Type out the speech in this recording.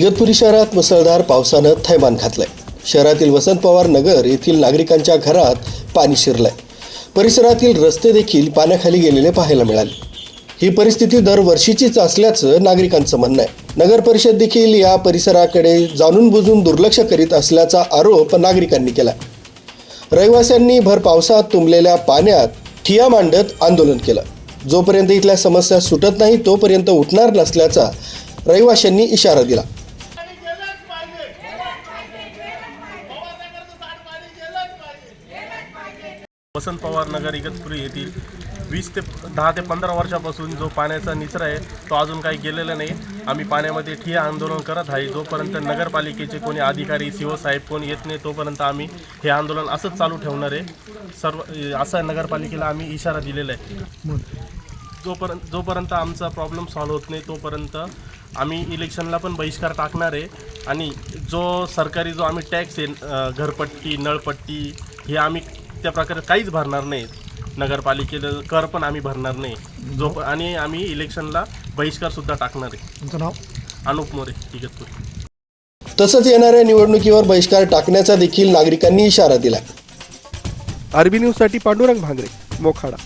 इगतपुरी शहरात मुसळधार पावसानं थैमान घातलंय. शहरातील वसंत पवार नगर येथील नागरिकांच्या घरात पाणी शिरलंय. परिसरातील रस्ते देखील पाण्याखाली गेलेले पाहायला मिळाले. ही परिस्थिती दरवर्षीचीच असल्याचं नागरिकांचं म्हणणं आहे. नगर परिषद देखील या परिसराकडे जाणून बुजून दुर्लक्ष करीत असल्याचा आरोप नागरिकांनी केला. रहिवाशांनी भर पावसात तुंबलेल्या पाण्यात ठिया मांडत आंदोलन केलं. जोपर्यंत इथल्या समस्या सुटत नाही तोपर्यंत उठणार नसल्याचा रहिवाशांनी इशारा दिला. वसंत पवार नगर इगतपुरी येथील वीस ते दहा ते पंधरा वर्षापासून जो पाण्याचा निचरा आहे तो अजून काही गेलेला नाही. आम्ही पाण्यामध्ये ठिय्या आंदोलन करत आहे. जोपर्यंत नगरपालिकेचे कोणी अधिकारी सी साहेब कोणी येत नाही तोपर्यंत आम्ही हे आंदोलन असंच चालू ठेवणार आहे. सर्व असा नगरपालिकेला आम्ही इशारा दिलेला आहे. जोपर्यंत जोपर्यंत आमचा प्रॉब्लेम सॉल्व्ह होत नाही तोपर्यंत आम्ही इलेक्शनला पण बहिष्कार टाकणार आहे. आणि जो सरकारी जो आम्ही टॅक्स आहे घरपट्टी नळपट्टी हे आम्ही त्या प्रकारे काहीच भरणार नाही नगरपालिकेला कर पण आम्ही भरणार नाही. जो आणि आम्ही इलेक्शनला बहिष्कारसुद्धा टाकणार आहे. तुमचं नाव? अनुप मोरे इगतपुरी. तसंच येणाऱ्या निवडणुकीवर बहिष्कार टाकण्याचा देखील नागरिकांनी इशारा दिला. आरबी न्यूजसाठी पांडुरंग भांगरे मोखाडा.